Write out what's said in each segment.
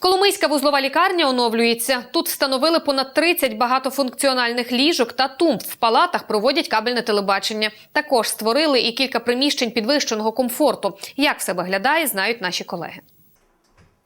Коломийська вузлова лікарня оновлюється. Тут встановили понад 30 багатофункціональних ліжок та тумб. В палатах проводять кабельне телебачення. Також створили і кілька приміщень підвищеного комфорту. Як все виглядає, знають наші колеги.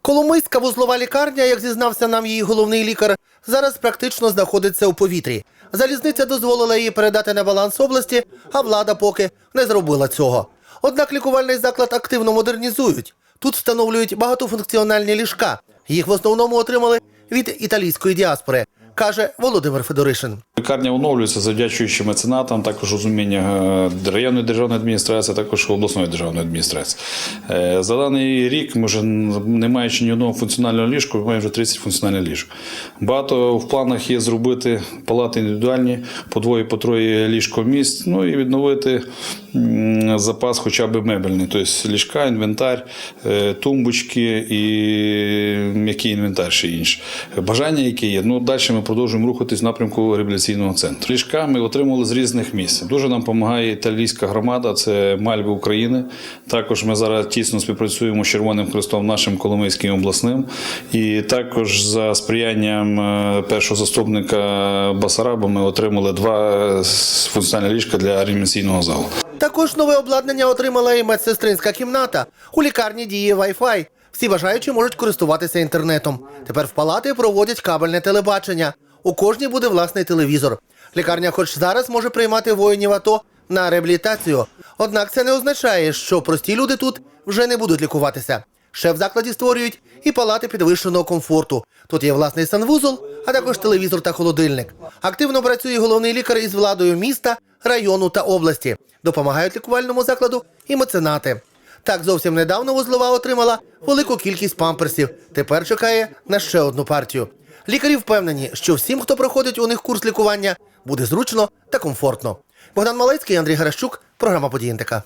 Коломийська вузлова лікарня, як зізнався нам її головний лікар, зараз практично знаходиться у повітрі. Залізниця дозволила її передати на баланс області, а влада поки не зробила цього. Однак лікувальний заклад активно модернізують. Тут встановлюють багатофункціональні ліжка. Їх в основному отримали від італійської діаспори, каже Володимир Федоришин. Лікарня оновлюється завдячуючи меценатам, також розуміння е, районної державної адміністрації, також обласної державної адміністрації. Е, За даний рік ми вже не маючи ні одного функціонального ліжка, ми маємо вже 30 функціональних ліжок. Багато в планах є зробити палати індивідуальні, по двоє, по троє ліжко місць, ну і відновити запас хоча б мебельний, тобто ліжка, інвентар, е, тумбочки і м'який інвентар ще інше. Бажання, яке є. Ну, далі ми продовжуємо рухатись в напрямку реабілітаційного центру. Ліжка ми отримали з різних місць. Дуже нам допомагає італійська громада, це Мальви України. Також ми зараз тісно співпрацюємо з Червоним Хрестом, нашим Коломийським обласним. І також за сприянням е, першого заступника Басараба ми отримали два е, функціональні ліжка для реанімаційного залу. Також нове обладнання отримала і медсестринська кімната. У лікарні діє Wi-Fi. Всі бажаючі можуть користуватися інтернетом. Тепер в палати проводять кабельне телебачення. У кожній буде власний телевізор. Лікарня, хоч зараз може приймати воїнів АТО на реабілітацію. Однак це не означає, що прості люди тут вже не будуть лікуватися. Ще в закладі створюють і палати підвищеного комфорту. Тут є власний санвузол, а також телевізор та холодильник. Активно працює головний лікар із владою міста, району та області. Допомагають лікувальному закладу і меценати. Так зовсім недавно вузлова отримала велику кількість памперсів. Тепер чекає на ще одну партію. Лікарі впевнені, що всім, хто проходить у них курс лікування, буде зручно та комфортно. Богдан Малецький, Андрій Гаращук, програма «Події НТК».